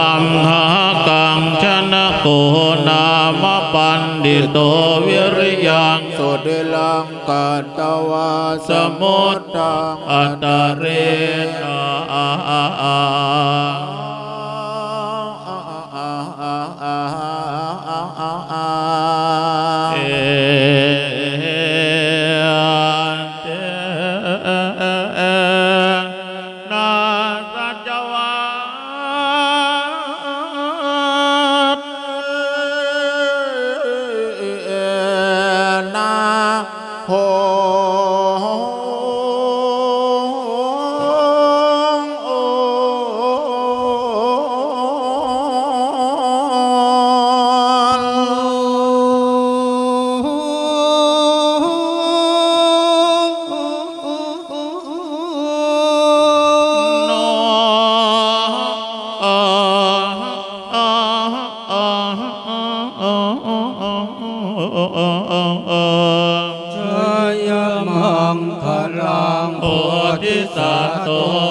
อัมหากังชนะโกนามปันดิโตวิริยังสุดิลังกัตวาสมุตตังอัตตเรนะ งโพธิสัตว์โต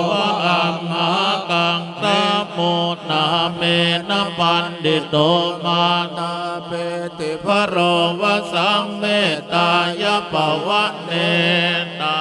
วะอัมหากังตะโมนาเมนะปันดิโตมานาเปติภพระโรวสังเมตายปวะเนนา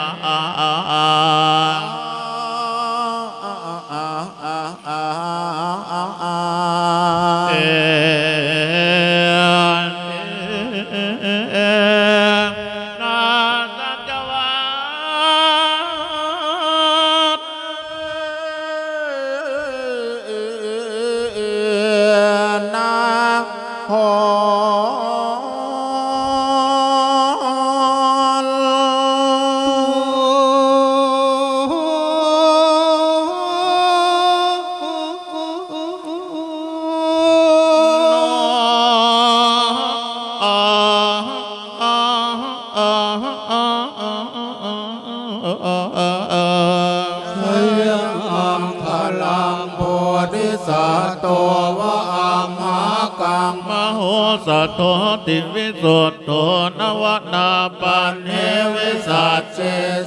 ตติวิสุทธโธนวนาปันเฮวิสัจเจ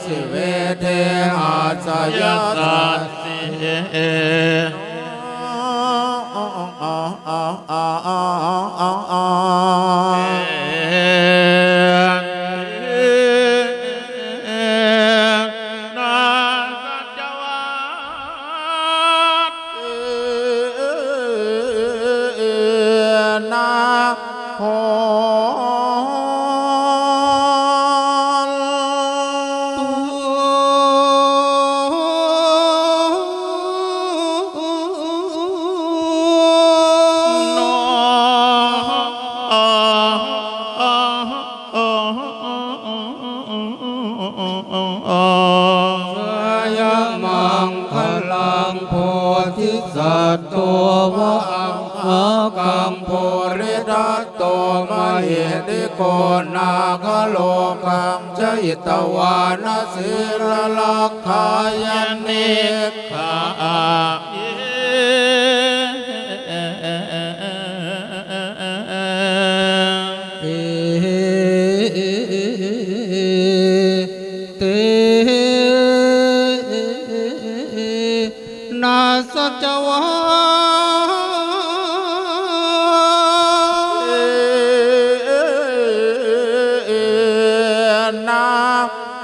สิเวเทหาสยยาสัสัสสสิน ติโกนาคโลกังจยิตวานสิรลักขายเนกขา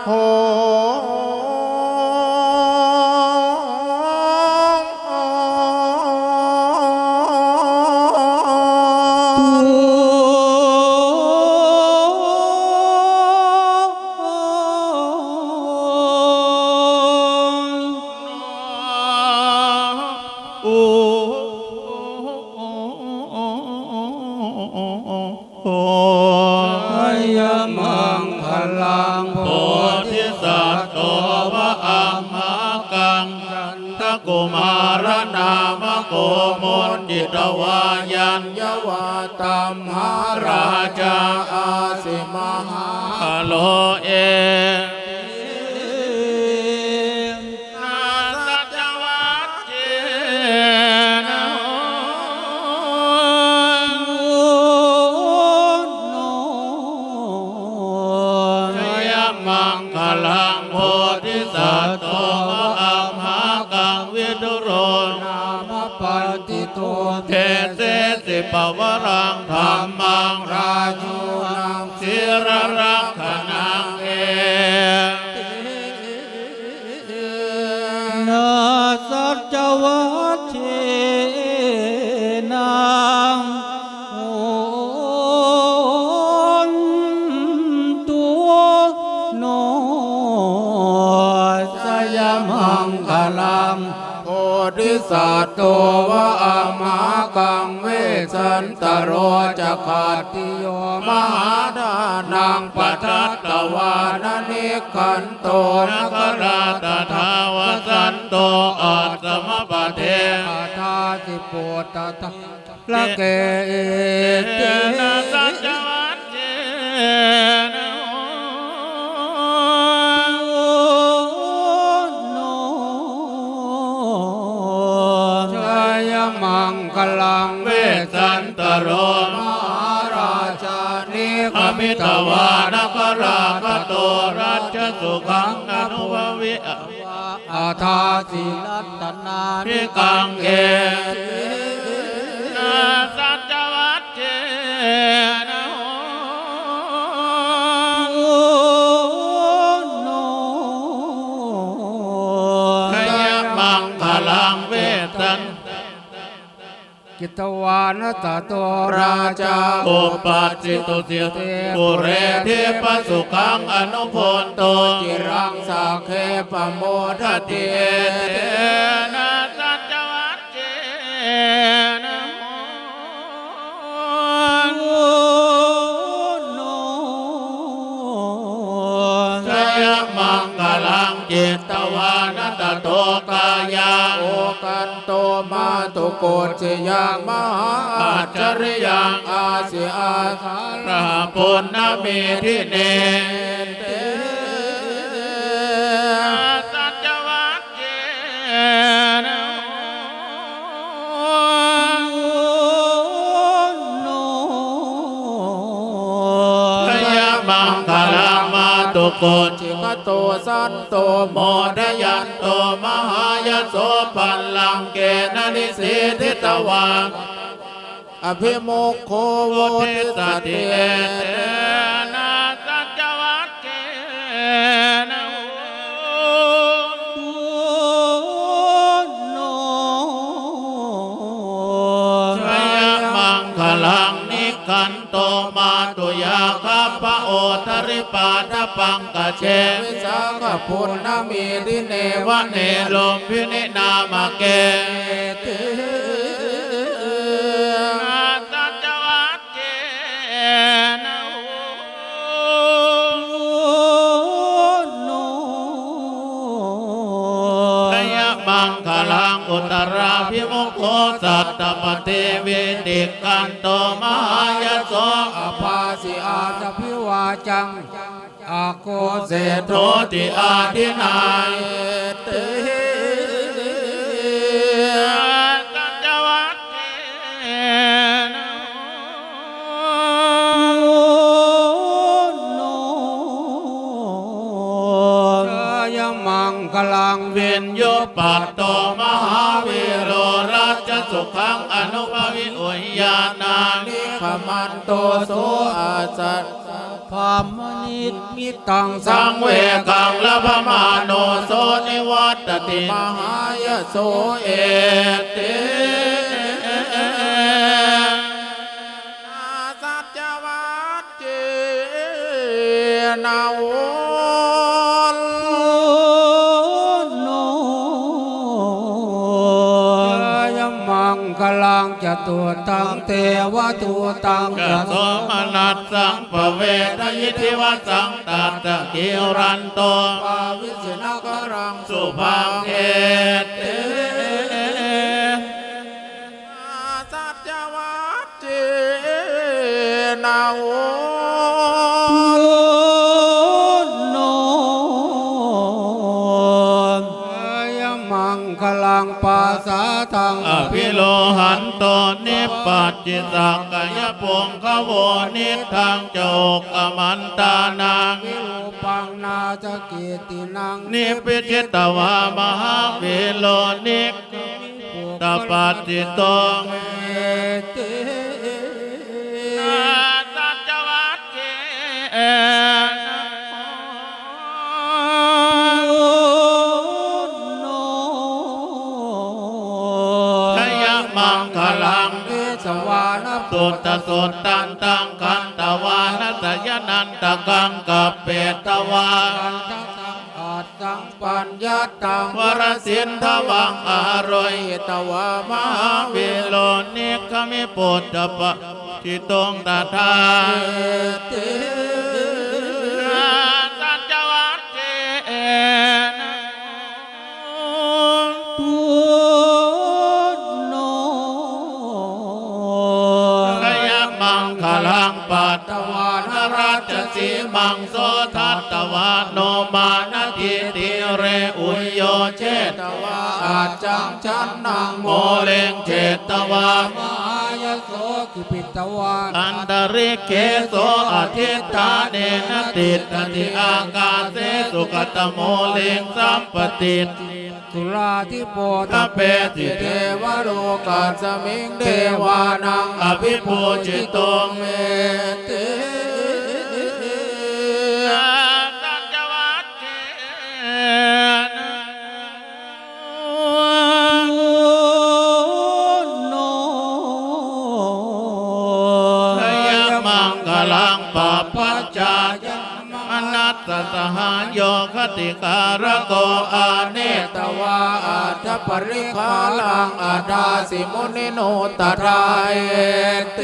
โโกมลจิตวายัญยวาตัมหาราชาอาสิมหาฮาโลเอ เทเสสิปวรังธรรมังราชูนังศิรรักขนังเอนาสัจวัตเทนังโอนตัวโนสยมังคลัง ธิสัตว์โตวะอามากังเวสันตโรจะขาติโยมหาดานังปัทัตตวานนิขันโตนะคราตถาวสันโตอัตสมปะเทอาทาสิโปตตะละเกเอ อาทาสิรัตนานิกังเอ กิตวานตโตราชาอุปัชจิตุเสียปุเรเทปสุขังอนุพนโตจิรังสักเคปโมททัตติติเอเตนะสัจวัตเจนะโนชยมังคลังจิตตวานต โตกายาโอกันโตมาตุโกจยังมหาอัจฉริยังอาสิอาคาพระปุณณมีที่เนเตสัจวัตเจนะโนพยามังคลามาตุ โกจิกโตสันโตโมดยันโตมหายโสปัลลังเกณนิสิทิตวังอภิโมกโคโวโวทิทิสสติติเอเอเตนะสัจวัตเกนะโนชยมังคลังนิคันโตมาตุยาคัป ปะโอทริปาทปังกะเชวิสาขพุนนามีดิเนวะเนลมพินินามเกเตนาสัจวัตเจนะโนพยมังคลังอุตราพิมุขโคสั ตตปฏิเวติกันโตมหายโสอาภาสิอาสพิวาจังอาโกเสโทติอาทินาย โตโสอาสัตพามนิตมิตังสังเวกังละพมาโนโสนิวัตติมหายโสเอเอเตนาสัจวัตเจนาโอ ลังจตุตังเทวตุตังกะโสมนัสสังปเวทยิทิวสังตัตตะกิรันโตปาวิสินกรังสุภังเอเตสัจวัตเจนาโอ ปัสสาทังอภิโลหันโตนิปปัจจิสังกายปงขโวนิทังโจกอมันตานังวิรูปังนาจกิตินังนิพิจิตวามหาวิโลนิกโพตปัตติตังเมติ สุตตสุตตันตังคันตวานัสยนันตกังกับเปตวาปัญจสังอาจสังปัญญาตังวรสินทวังอารยตวามมหาหาเววิโลนิคมิปุตตปะทิตงตถาติ มังคลังปัตตวานราชสีมังโสทัตตวาโนมานทิติเรอุยโยเชตวาอาจังชันนังโมเลงเจตวามหา โสกิปิตวาอันตริเกโสอธิตตาเนนติตติอากาเสสุขตโมเลงสัมปติตสุราธิโปตตเปติเทวโลกาสมิงเทวานังอภิปูจิตงเมติ มังคลังปปัจจายมนัสสหายโยคติการโกอาเนตวาอาทปริคาลังอาดาสิมุนิโนตรายเต